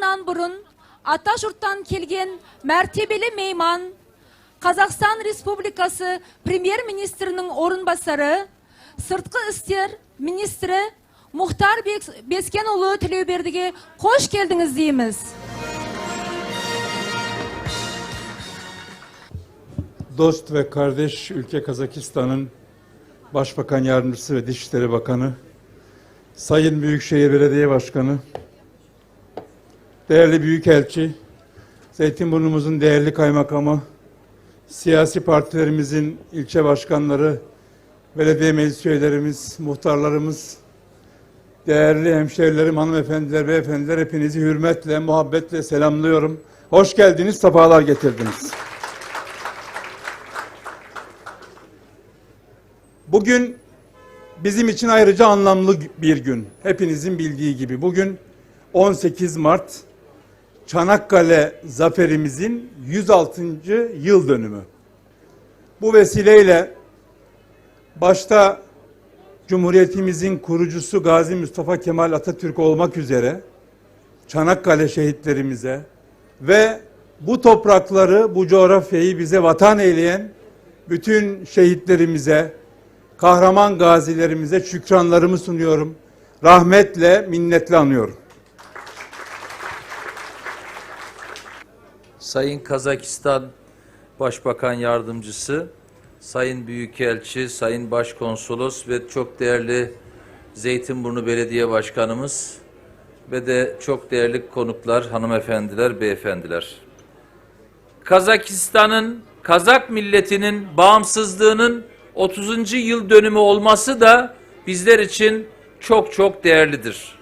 bardığından burun Ataşurt'tan kelgen mertebeli meyman Қазақстан Республикасы Премьер-министрінің орынбасары, сыртқы істер министрі Мұхтар Бек- Бескенұлы Тілеубердіге қош келдіңіз дейміз. Dost ve kardeş ülke Kazakistan'ın Başbakan Yardımcısı ve Dışişleri Bakanı, Sayın Büyükşehir Belediye Başkanı, değerli Büyükelçi, Zeytinburnumuzun değerli kaymakamı, siyasi partilerimizin ilçe başkanları, belediye meclis üyelerimiz, muhtarlarımız, değerli hemşehrilerim, hanımefendiler, beyefendiler hepinizi hürmetle, muhabbetle selamlıyorum. Hoş geldiniz, sefalar getirdiniz. Bugün bizim için ayrıca anlamlı bir gün. Hepinizin bildiği gibi bugün 18 Mart Çanakkale zaferimizin 106. yıl dönümü. Bu vesileyle başta Cumhuriyetimizin kurucusu Gazi Mustafa Kemal Atatürk olmak üzere Çanakkale şehitlerimize ve bu toprakları, bu coğrafyayı bize vatan eyleyen bütün şehitlerimize, kahraman gazilerimize şükranlarımı sunuyorum. Rahmetle, minnetle anıyorum. Sayın Kazakistan Başbakan Yardımcısı, Sayın Büyükelçi, Sayın Başkonsolos ve çok değerli Zeytinburnu Belediye Başkanımız ve de çok değerli konuklar, hanımefendiler, beyefendiler. Kazakistan'ın, Kazak milletinin bağımsızlığının 30. yıl dönümü olması da bizler için çok çok değerlidir.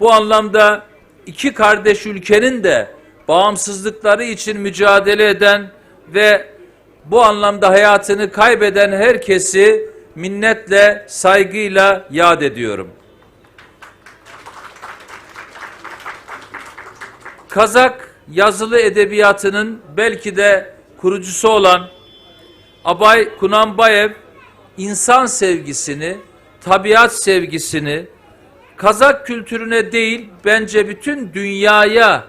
Bu anlamda iki kardeş ülkenin de bağımsızlıkları için mücadele eden ve bu anlamda hayatını kaybeden herkesi minnetle, saygıyla yad ediyorum. Kazak yazılı edebiyatının belki de kurucusu olan Abay Kunanbayev insan sevgisini, tabiat sevgisini, Kazak kültürüne değil bence bütün dünyaya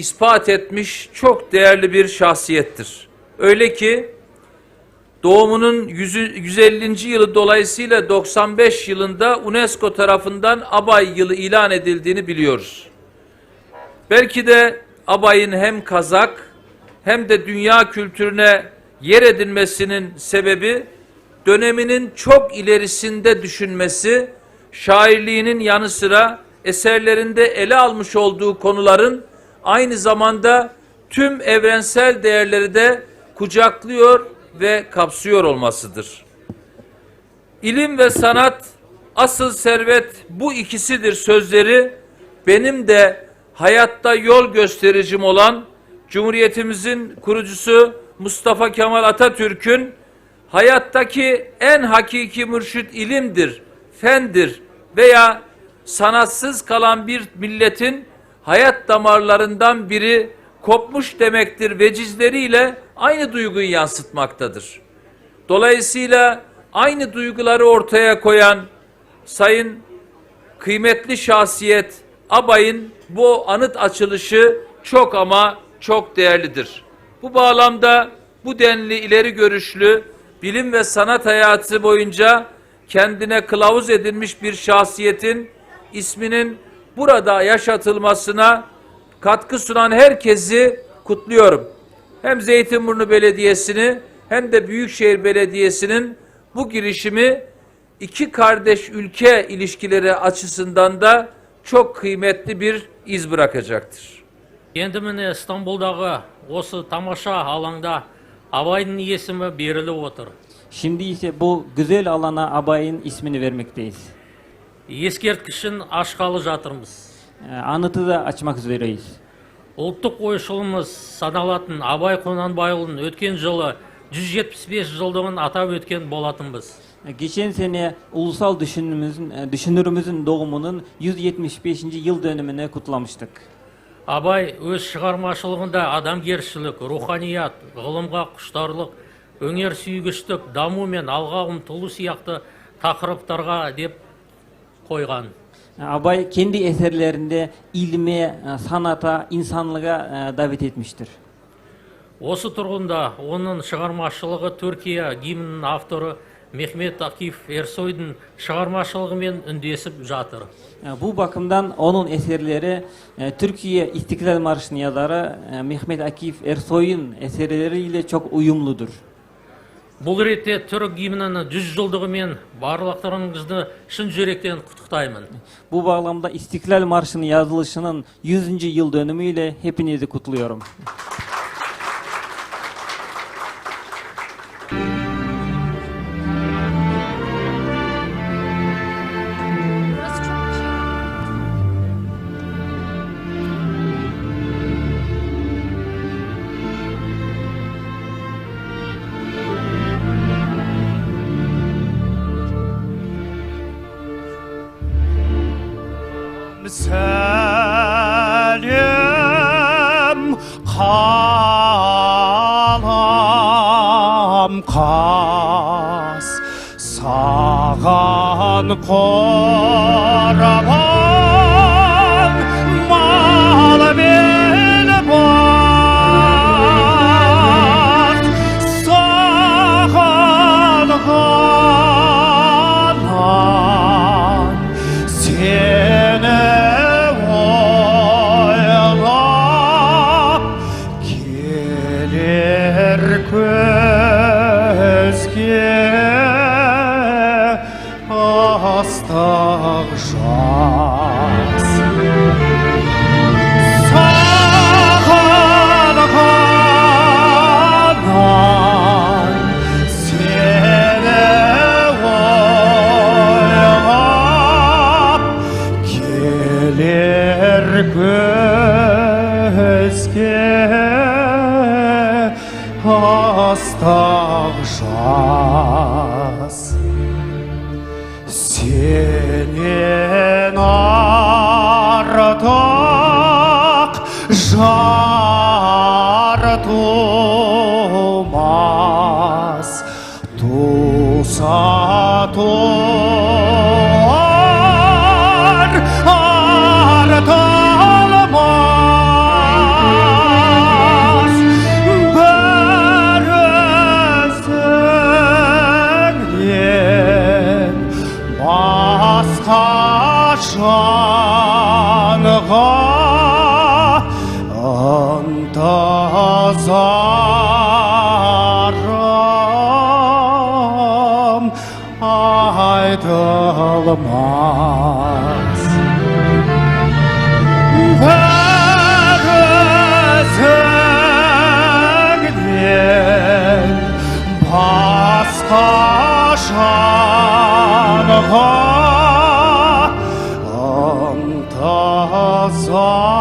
ispat etmiş çok değerli bir şahsiyettir. Öyle ki doğumunun 100 150. yılı dolayısıyla 95 yılında UNESCO tarafından Abay yılı ilan edildiğini biliyoruz. Belki de Abay'ın hem Kazak hem de dünya kültürüne yer edinmesinin sebebi döneminin çok ilerisinde düşünmesi, şairliğinin yanı sıra eserlerinde ele almış olduğu konuların aynı zamanda tüm evrensel değerleri de kucaklıyor ve kapsıyor olmasıdır. İlim ve sanat asıl servet bu ikisidir sözleri benim de hayatta yol göstericim olan Cumhuriyetimizin kurucusu Mustafa Kemal Atatürk'ün hayattaki en hakiki mürşit ilimdir, fendir veya sanatsız kalan bir milletin hayat damarlarından biri kopmuş demektir vecizleriyle aynı duyguyu yansıtmaktadır. Dolayısıyla aynı duyguları ortaya koyan Sayın kıymetli şahsiyet Abay'ın bu anıt açılışı çok ama çok değerlidir. Bu bağlamda bu denli ileri görüşlü bilim ve sanat hayatı boyunca kendine kılavuz edilmiş bir şahsiyetin isminin burada yaşatılmasına katkı sunan herkesi kutluyorum. Hem Zeytinburnu Belediyesi'ni hem de Büyükşehir Belediyesi'nin bu girişimi iki kardeş ülke ilişkileri açısından da çok kıymetli bir iz bırakacaktır. енді міне стамбулдағы осы тамаша алаңда абайдың есімі беріліп отыр Şimdi ise bu güzel alana Abay'ın ismini vermekteyiz. Ескерткішін ашқалы жатырмыз Ee, Anıtı da açmak üzereyiz. ұлттық ойшылымыз саналатын абай құнанбайұлының өткен жылы 175 жылдығын атап өткен болатынбыз Ee, Geçen sene ulusal düşünürümüzün, düşünürümüzün doğumunun 175. yıl dönümünü kutlamıştık. абай өз шығармашылығында адамгершілік руханият ғылымға құштарлық өнер сүйгіштік даму мен алға ұмтылу сияқты тақырыптарға деп қойған Abay kendi eserlerinde ilme, e, sanata, insanlığa e, davet etmiştir. осы тұрғында оның шығармашылығы түркия гимнінің авторы мехмет акиф эрсойдың шығармашылығымен үндесіп жатыр E, Bu bakımdan onun eserleri e, Türkiye İstiklal Marşı'nın yazarı e, Mehmet Akif Ersoy'un eserleriyle çok uyumludur. бұл ретте түрік гимнінің жүз жылдығымен барлықтарыңызды шын жүректен құттықтаймын Bu bağlamda İstiklal Marşı'nın yazılışının 100. yıl dönümüyle hepinizi kutluyorum. Kalam kas Sağan koravan mal bil Yeah. 찬가 안타사람 아이들만 바사샤나가 사사.